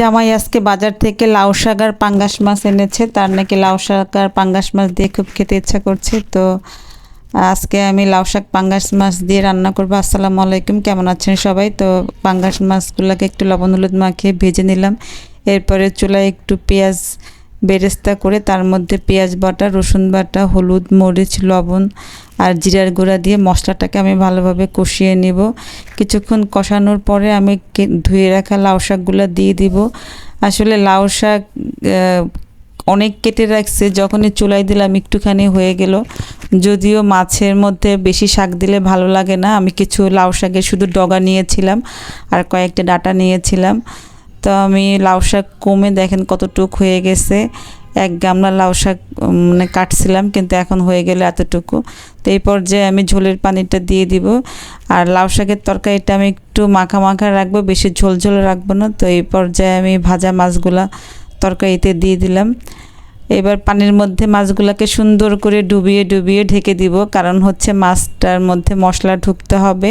জামাই আজকে বাজার থেকে লাউ শাক আর পাঙ্গাস মাছ এনেছে। তার নাকি লাউ শাক আর পাঙ্গাস মাছ দিয়ে খুব খেতে ইচ্ছা করছে। তো আজকে আমি লাউ শাক, পাঙ্গাস মাছ দিয়ে রান্না করব। আসসালামু আলাইকুম, কেমন আছেন সবাই? তো পাঙ্গাস মাছগুলোকে একটু লবণ হলুদ মাখিয়ে ভেজে নিলাম। এরপরে চুলায় একটু পেঁয়াজ বেরেস্তা করে, তার মধ্যে পেঁয়াজ বাটা, রসুন বাটা, হলুদ, মরিচ, লবণ আর জিরার গুঁড়া দিয়ে মশলাটাকে আমি ভালোভাবে কষিয়ে নিব। কিছুক্ষণ কষানোর পরে আমি ধুয়ে রাখা লাউ শাকগুলো দিয়ে দিব। আসলে লাউ শাক অনেক কেটে রাখছে, যখনই চুলাই দিলাম একটুখানি হয়ে গেল। যদিও মাছের মধ্যে বেশি শাক দিলে ভালো লাগে না, আমি কিছু লাউ শাকের শুধু ডগা নিয়েছিলাম আর কয়েকটা ডাটা নিয়েছিলাম। তো আমি লাউ শাক কমে দেখেন কতটুক হয়ে গেছে। এক গামলা লাউ শাক মানে কাটছিলাম, কিন্তু এখন হয়ে গেলে এতটুকু। তো এই পর্যায়ে আমি ঝোলের পানিটা দিয়ে দিব। আর লাউ শাকের তরকারিটা আমি একটু মাখা মাখা রাখব, বেশি ঝোল ঝোল রাখব না। তো এই পর্যায়ে আমি ভাজা মাছগুলা তরকারিতে দিয়ে দিলাম। এবার পানির মধ্যে মাছগুলোকে সুন্দর করে ডুবিয়ে ডুবিয়ে ঢেকে দিব, কারণ হচ্ছে মাছটার মধ্যে মশলা ঢুকতে হবে,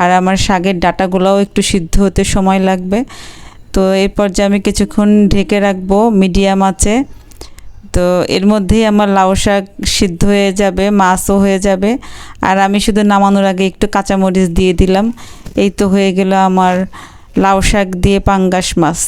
আর আমার শাকের ডাটাগুলোও একটু সিদ্ধ হতে সময় লাগবে। তো এই পর্যায়ে আমি কিছুক্ষণ ঢেকে রাখব, মিডিয়াম আছে তো এর মধ্যেই আমার লাউ শাক সিদ্ধ হয়ে যাবে, মাছও হয়ে যাবে। আর আমি শুধু নামানোর আগে একটু কাঁচামরিচ দিয়ে দিলাম। এই তো হয়ে গেল আমার লাউ শাক দিয়ে পাঙ্গাস মাছ।